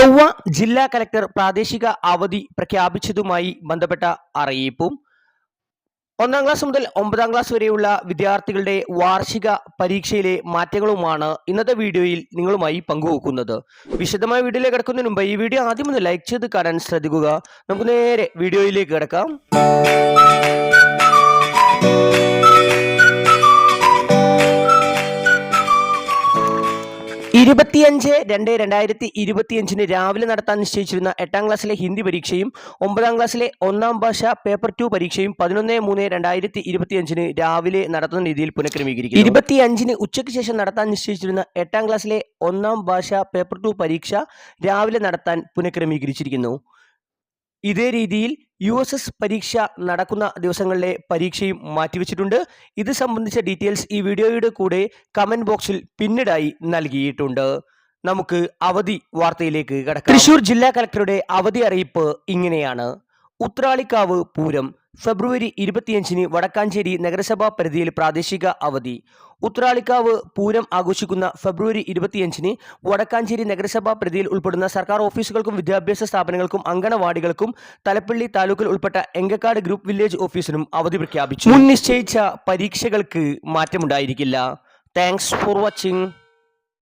ചൊവ്വ ജില്ലാ കലക്ടർ പ്രാദേശിക അവധി പ്രഖ്യാപിച്ചതുമായി ബന്ധപ്പെട്ട അറിയിപ്പും ഒന്നാം ക്ലാസ് മുതൽ ഒമ്പതാം ക്ലാസ് വരെയുള്ള വിദ്യാർത്ഥികളുടെ വാർഷിക പരീക്ഷയിലെ മാറ്റങ്ങളുമാണ് ഇന്നത്തെ വീഡിയോയിൽ നിങ്ങളുമായി പങ്കുവെക്കുന്നത്. വിശദമായ വീഡിയോയിലേക്ക് കിടക്കുന്നതിന് മുമ്പ് ഈ വീഡിയോ ആദ്യം ഒന്ന് ലൈക്ക് ചെയ്ത് കാണാൻ ശ്രദ്ധിക്കുക. നമുക്ക് നേരെ വീഡിയോയിലേക്ക് കിടക്കാം. ഇരുപത്തിയഞ്ച് രണ്ട് രണ്ടായിരത്തി ഇരുപത്തിയഞ്ചിന് രാവിലെ നടത്താൻ നിശ്ചയിച്ചിരുന്ന എട്ടാം ക്ലാസ്സിലെ ഹിന്ദി പരീക്ഷയും ഒമ്പതാം ക്ലാസ്സിലെ ഒന്നാം ഭാഷ പേപ്പർ ടു പരീക്ഷയും പതിനൊന്ന് മൂന്ന് രണ്ടായിരത്തി ഇരുപത്തിയഞ്ചിന് രാവിലെ നടത്തുന്ന രീതിയിൽ പുനഃക്രമീകരിക്കും ഇരുപത്തിയഞ്ചിന് ഉച്ചയ്ക്ക് ശേഷം നടത്താൻ നിശ്ചയിച്ചിരുന്ന എട്ടാം ക്ലാസ്സിലെ ഒന്നാം ഭാഷ പേപ്പർ ടു പരീക്ഷ രാവിലെ നടത്താൻ പുനഃക്രമീകരിച്ചിരിക്കുന്നു. ഇതേ രീതിയിൽ യു എസ് എസ് പരീക്ഷ നടക്കുന്ന ദിവസങ്ങളിലെ പരീക്ഷയും മാറ്റിവെച്ചിട്ടുണ്ട്. ഇത് സംബന്ധിച്ച ഡീറ്റെയിൽസ് ഈ വീഡിയോയുടെ കൂടെ കമന്റ് ബോക്സിൽ പിന്നീടായി നൽകിയിട്ടുണ്ട്. നമുക്ക് അവധി വാർത്തയിലേക്ക് കടക്കാം. തൃശൂർ ജില്ലാ കലക്ടറുടെ അവധി അറിയിപ്പ് ഇങ്ങനെയാണ്. ഉത്രാളിക്കാവ് പൂരം ഫെബ്രുവരി ഇരുപത്തിയഞ്ചിന് വടക്കാഞ്ചേരി നഗരസഭാ പരിധിയിൽ പ്രാദേശിക അവധി. ഉത്രാളിക്കാവ് പൂരം ആഘോഷിക്കുന്ന ഫെബ്രുവരി ഇരുപത്തിയഞ്ചിന് വടക്കാഞ്ചേരി നഗരസഭാ പരിധിയിൽ ഉൾപ്പെടുന്ന സർക്കാർ ഓഫീസുകൾക്കും വിദ്യാഭ്യാസ സ്ഥാപനങ്ങൾക്കും അങ്കണവാടികൾക്കും തലപ്പള്ളി താലൂക്കിൽ ഉൾപ്പെട്ട എങ്കക്കാട് ഗ്രൂപ്പ് വില്ലേജ് ഓഫീസിനും അവധി പ്രഖ്യാപിച്ചു. മുൻ നിശ്ചയിച്ച പരീക്ഷകൾക്ക് മാറ്റമുണ്ടായിരിക്കില്ല. Thanks for watching.